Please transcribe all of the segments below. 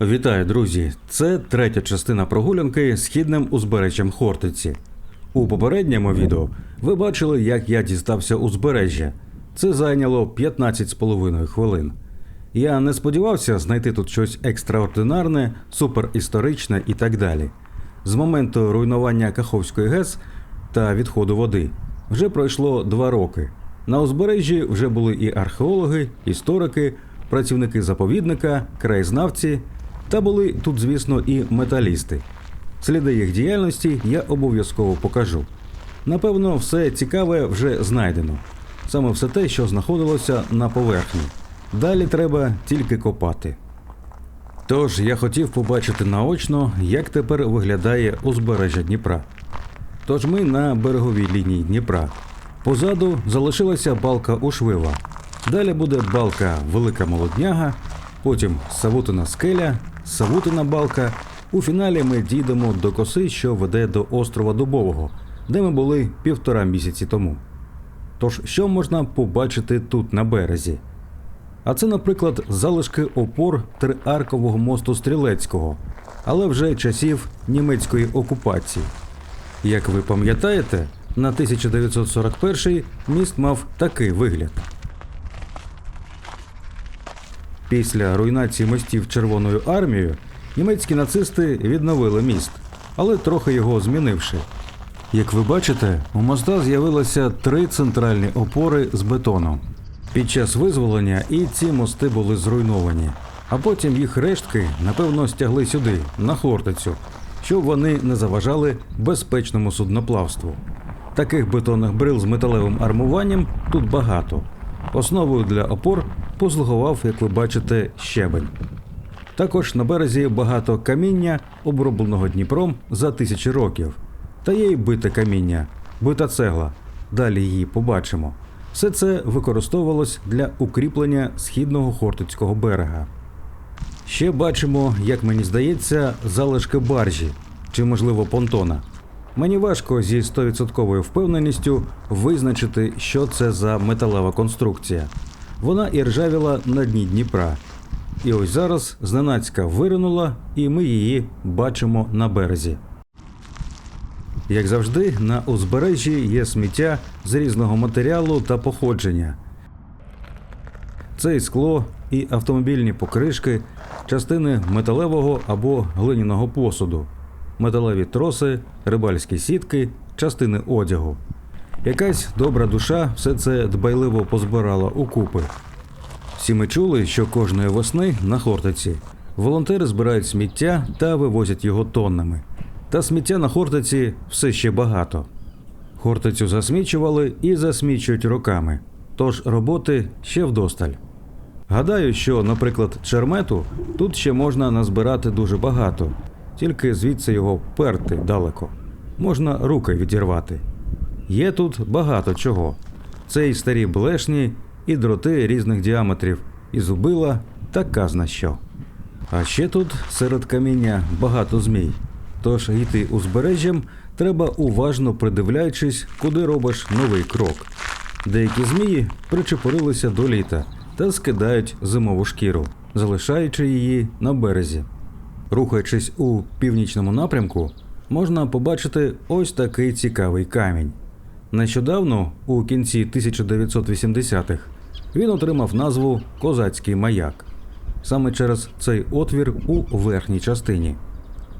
Вітаю, друзі! Це третя частина прогулянки східним узбережжям Хортиці. У попередньому відео ви бачили, як я дістався узбережжя. Це зайняло 15,5 хвилин. Я не сподівався знайти тут щось екстраординарне, суперісторичне і так далі. З моменту руйнування Каховської ГЕС та відходу води вже пройшло два роки. На узбережжі вже були і археологи, історики, працівники заповідника, краєзнавці, та були тут, звісно, і металісти. Сліди їх діяльності я обов'язково покажу. Напевно, все цікаве вже знайдено. Саме все те, що знаходилося на поверхні. Далі треба тільки копати. Тож я хотів побачити наочно, як тепер виглядає узбережжя Дніпра. Тож ми на береговій лінії Дніпра. Позаду залишилася балка Ушвива. Далі буде балка Велика Молодняга, потім Савутина скеля, Савутина балка. У фіналі ми дійдемо до коси, що веде до острова Дубового, де ми були півтора місяці тому. Тож, що можна побачити тут на березі? А це, наприклад, залишки опор триаркового мосту Стрілецького, але вже часів німецької окупації. Як ви пам'ятаєте, на 1941 міст мав такий вигляд. Після руйнації мостів Червоною армією німецькі нацисти відновили міст, але трохи його змінивши. Як ви бачите, у моста з'явилося три центральні опори з бетону. Під час визволення і ці мости були зруйновані, а потім їх рештки, напевно, стягли сюди, на Хортицю, щоб вони не заважали безпечному судноплавству. Таких бетонних брил з металевим армуванням тут багато. Основою для опор послугував, як ви бачите, щебень. Також на березі багато каміння, обробленого Дніпром за тисячі років. Та є й бите каміння, бита цегла. Далі її побачимо. Все це використовувалось для укріплення східного Хортицького берега. Ще бачимо, як мені здається, залишки баржі чи, можливо, понтона. Мені важко зі 100% впевненістю визначити, що це за металева конструкція. Вона і ржавіла на дні Дніпра. І ось зараз зненацька виринула, і ми її бачимо на березі. Як завжди, на узбережжі є сміття з різного матеріалу та походження. Це і скло, і автомобільні покришки, частини металевого або глиняного посуду, металеві троси, рибальські сітки, частини одягу. Якась добра душа все це дбайливо позбирала у купи. Всі ми чули, що кожної весни на Хортиці волонтери збирають сміття та вивозять його тоннами. Та сміття на Хортиці все ще багато. Хортицю засмічували і засмічують роками, тож роботи ще вдосталь. Гадаю, що, наприклад, чермету тут ще можна назбирати дуже багато, тільки звідси його перти далеко. Можна руки відірвати. Є тут багато чого. Це і старі блешні, і дроти різних діаметрів, і зубила та казна що. А ще тут серед каміння багато змій. Тож йти узбережжям треба уважно придивляючись, куди робиш новий крок. Деякі змії причепорилися до літа та скидають зимову шкіру, залишаючи її на березі. Рухаючись у північному напрямку, можна побачити ось такий цікавий камінь. Нещодавно, у кінці 1980-х, він отримав назву Козацький маяк саме через цей отвір у верхній частині.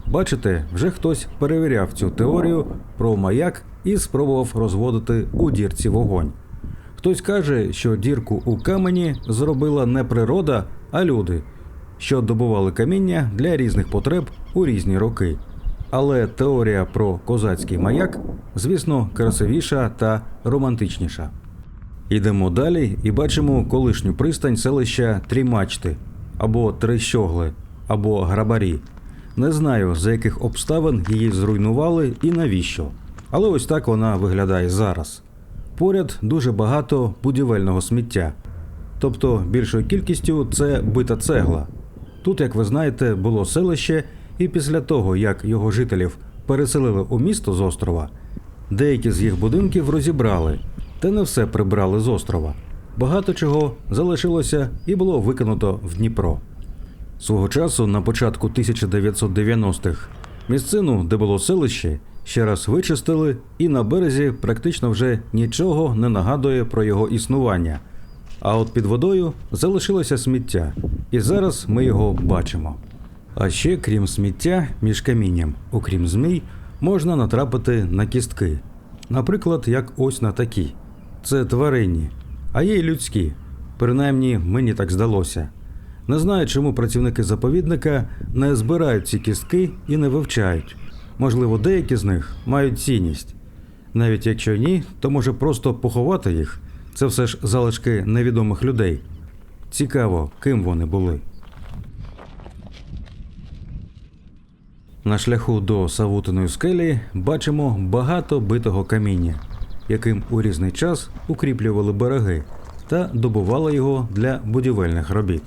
Бачите, вже хтось перевіряв цю теорію про маяк і спробував розводити у дірці вогонь. Хтось каже, що дірку у камені зробила не природа, а люди, що добували каміння для різних потреб у різні роки. Але теорія про козацький маяк, звісно, красивіша та романтичніша. Йдемо далі і бачимо колишню пристань селища Трімачти або Трещогли, або Грабарі. Не знаю, за яких обставин її зруйнували і навіщо. Але ось так вона виглядає зараз. Поряд дуже багато будівельного сміття. Тобто більшою кількістю це бита цегла. Тут, як ви знаєте, було селище, і після того, як його жителів переселили у місто з острова, деякі з їх будинків розібрали, та не все прибрали з острова. Багато чого залишилося і було викинуто в Дніпро. Свого часу, на початку 1990-х, місцину, де було селище, ще раз вичистили, і на березі практично вже нічого не нагадує про його існування. А от під водою залишилося сміття, і зараз ми його бачимо. А ще, крім сміття, між камінням, окрім змій, можна натрапити на кістки. Наприклад, як ось на такі. Це тваринні, а є й людські. Принаймні, мені так здалося. Не знаю, чому працівники заповідника не збирають ці кістки і не вивчають. Можливо, деякі з них мають цінність. Навіть якщо ні, то може просто поховати їх. Це все ж залишки невідомих людей. Цікаво, ким вони були. На шляху до Савутиної скелі бачимо багато битого каміння, яким у різний час укріплювали береги та добували його для будівельних робіт,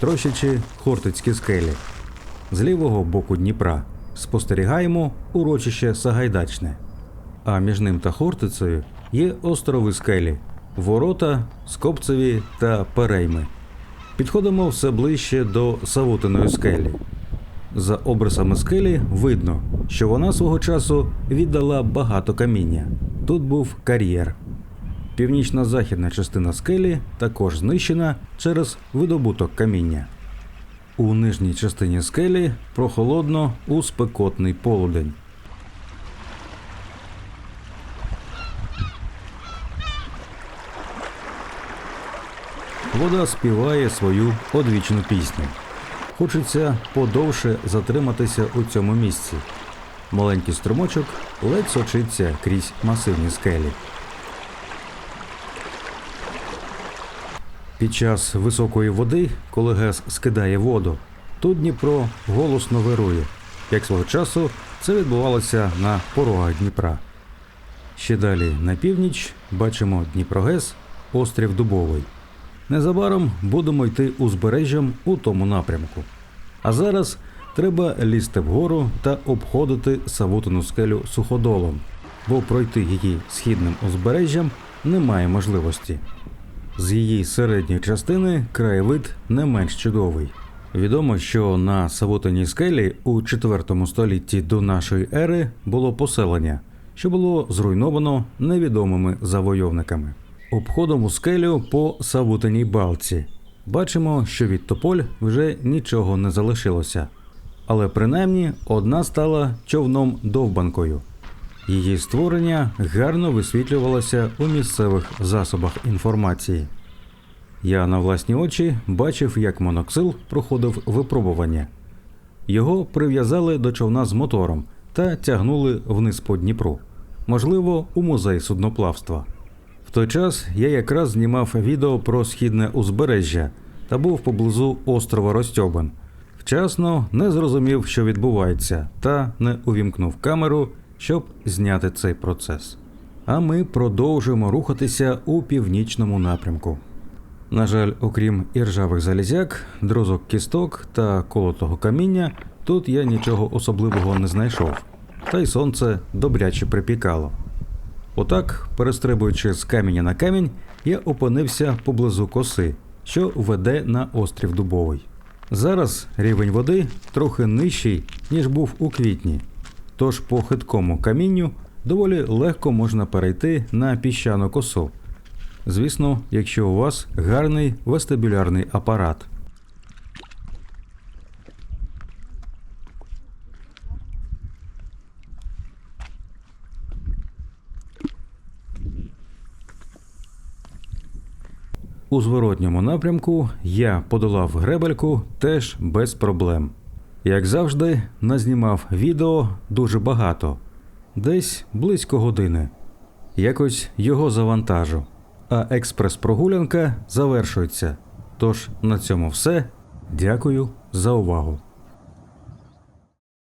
трощачи Хортицькі скелі. З лівого боку Дніпра спостерігаємо урочище Сагайдачне. А між ним та Хортицею є острови скелі, ворота, Скопцеві та Перейми. Підходимо все ближче до Савутиної скелі. За обрисами скелі видно, що вона свого часу віддала багато каміння. Тут був кар'єр. Північно-західна частина скелі також знищена через видобуток каміння. У нижній частині скелі прохолодно у спекотний полудень. Вода співає свою одвічну пісню. Хочеться подовше затриматися у цьому місці. Маленький струмочок ледь сочиться крізь масивні скелі. Під час високої води, коли ГЕС скидає воду, тут Дніпро голосно вирує, як свого часу це відбувалося на порогах Дніпра. Ще далі на північ бачимо Дніпрогес, острів Дубовий. Незабаром будемо йти узбережжям у тому напрямку. А зараз треба лізти вгору та обходити Савутину скелю суходолом, бо пройти її східним узбережжям немає можливості. З її середньої частини краєвид не менш чудовий. Відомо, що на Савутиній скелі у IV столітті до нашої ери було поселення, що було зруйновано невідомими завойовниками. Обходом у скелю по Савутиній балці. Бачимо, що від тополь вже нічого не залишилося. Але принаймні одна стала човном довбанкою. Її створення гарно висвітлювалося у місцевих засобах інформації. Я на власні очі бачив, як моноксил проходив випробування. Його прив'язали до човна з мотором та тягнули вниз по Дніпру, можливо, у музей судноплавства. Той час я якраз знімав відео про східне узбережжя та був поблизу острова Ростьобан. Вчасно не зрозумів, що відбувається, та не увімкнув камеру, щоб зняти цей процес. А ми продовжуємо рухатися у північному напрямку. На жаль, окрім іржавих залізяк, друзок кісток та колотого каміння, тут я нічого особливого не знайшов, та й сонце добряче припікало. Отак, перестрибуючи з каменя на камінь, я опинився поблизу коси, що веде на острів Дубовий. Зараз рівень води трохи нижчий, ніж був у квітні, тож по хиткому камінню доволі легко можна перейти на піщану косу. Звісно, якщо у вас гарний вестибулярний апарат. У зворотньому напрямку я подолав гребельку теж без проблем. Як завжди, назнімав відео дуже багато, десь близько години. Якось його завантажу. А експрес-прогулянка завершується. Тож на цьому все. Дякую за увагу.